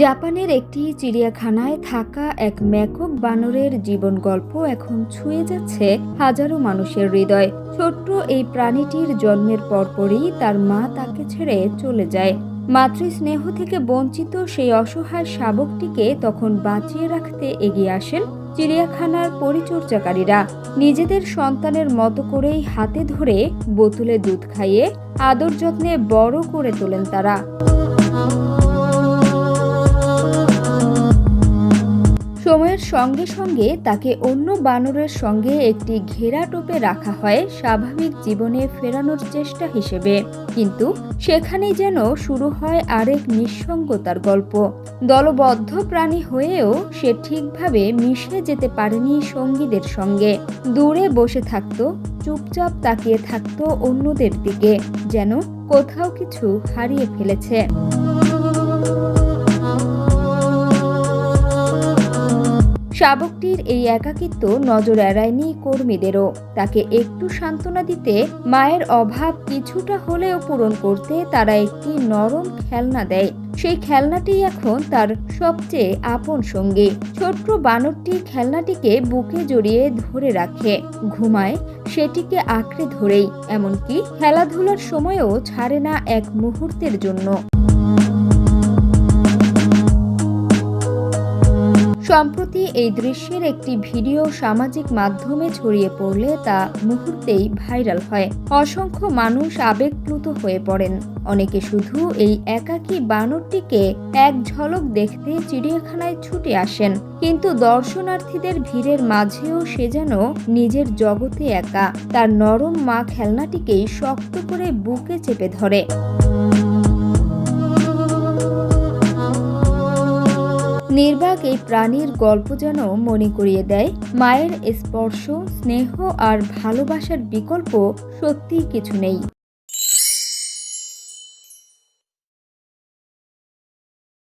জাপানের একটি চিড়িয়াখানায় থাকা এক ম্যাকক বানরের জীবন গল্প এখন ছুঁয়ে যাচ্ছে হাজারো মানুষের হৃদয়। ছোট্ট এই প্রাণীটির জন্মের পরপরই তার মা তাকে ছেড়ে চলে যায়। মাতৃস্নেহ থেকে বঞ্চিত সেই অসহায় শাবকটিকে তখন বাঁচিয়ে রাখতে এগিয়ে আসেন চিড়িয়াখানার পরিচর্যাকারীরা। নিজেদের সন্তানের মতো করেই হাতে ধরে বোতলে দুধ খাইয়ে আদর যত্নে বড় করে তোলেন তারা। সঙ্গে সঙ্গে তাকে অন্য বানরের সঙ্গে একটি ঘেরা টোপে রাখা হয় স্বাভাবিক জীবনে ফেরানোর চেষ্টা হিসেবে। কিন্তু সেখানে যেন শুরু হয় আরেক নিঃসঙ্গতার গল্প। দলবদ্ধ প্রাণী হয়েও সে ঠিকভাবে মিশে যেতে পারেনি সঙ্গীদের সঙ্গে। দূরে বসে থাকত, চুপচাপ তাকিয়ে থাকত অন্যদের দিকে, যেন কোথাও কিছু হারিয়ে ফেলেছে। শাবকটির এই একাকিত্ব নজর এড়ায়নি কর্মীদেরও। তাকে একটু সান্ত্বনা দিতে মায়ের অভাব কিছুটা হলেও পূরণ করতে তারা একটি নরম খেলনা দেয়। সেই খেলনাটি এখন তার সবচেয়ে আপন সঙ্গী। ছোট্ট বানরটি খেলনাটিকে বুকে জড়িয়ে ধরে রাখে। ঘুমায়, সেটিকে আঁকড়ে ধরেই, এমনকি খেলাধুলার সময়ও ছাড়ে না এক মুহূর্তের জন্য। সম্প্রতি এই দৃশ্যের একটি ভিডিও সামাজিক মাধ্যমে ছড়িয়ে পড়লে তা মুহূর্তেই ভাইরাল হয়। অসংখ্য মানুষ আবেগপ্লুত হয়ে পড়েন। অনেকে শুধু এই একাকী বানরটিকে এক ঝলক দেখতে চিড়িয়াখানায় ছুটে আসেন, কিন্তু দর্শনার্থীদের ভিড়ের মাঝেও সে যেন নিজের জগতে একা। তার নরম মা খেলনাটিকেই শক্ত করে বুকে চেপে ধরে। নির্বাক এই প্রাণীর গল্প যেন মনে করিয়ে দেয়। মায়ের স্পর্শ, স্নেহ আর ভালোবাসার বিকল্প সত্যিই কিছু নেই।